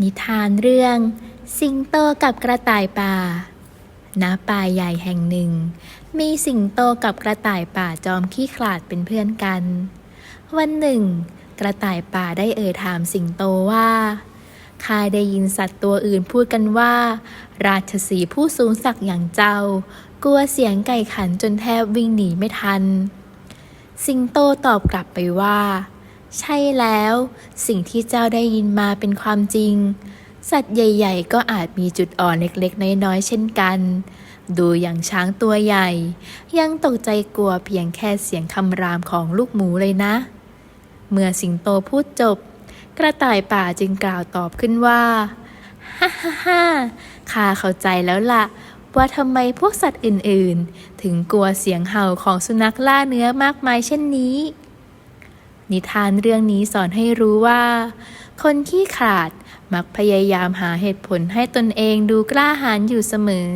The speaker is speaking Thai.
นิทานเรื่อง สิงโตกับกระต่ายป่า ณ ป่าใหญ่แห่งหนึ่ง มีสิงโตกับกระต่ายป่าจอมขี้ขลาดเป็นเพื่อนกัน วันหนึ่ง กระต่ายป่าได้เอ่ยถามสิงโตว่าข้าได้ยินสัตว์ตัวอื่นพูดกันว่า ราชสีผู้สูงศักดิ์อย่างเจ้า กลัวเสียงไก่ขันจนแทบวิ่งหนีไม่ทัน สิงโตตอบกลับไปว่า ใช่แล้ว สิ่งที่เจ้าได้ยินมาเป็นความจริง สัตว์ใหญ่ ๆ ก็อาจมีจุดอ่อนเล็กๆ น้อยๆ เช่นกัน ดูอย่างช้างตัวใหญ่ ยังตกใจกลัวเพียงแค่เสียงคำรามของลูกหมูเลยนะ เมื่อสิงโตพูดจบ กระต่ายป่าจึงกล่าวตอบขึ้นว่าฮ่าฮ่าฮ่าข้าเข้าใจแล้วล่ะว่าทำไมพวกสัตว์อื่นๆ ถึงกลัวเสียงเห่าของสุนัขล่าเนื้อมากมายเช่นนี้ นิทานเรื่องนี้สอนให้รู้ว่า คนขี้ขลาดมักพยายามหาเหตุผลให้ตนเองดูกล้าหาญอยู่เสมอ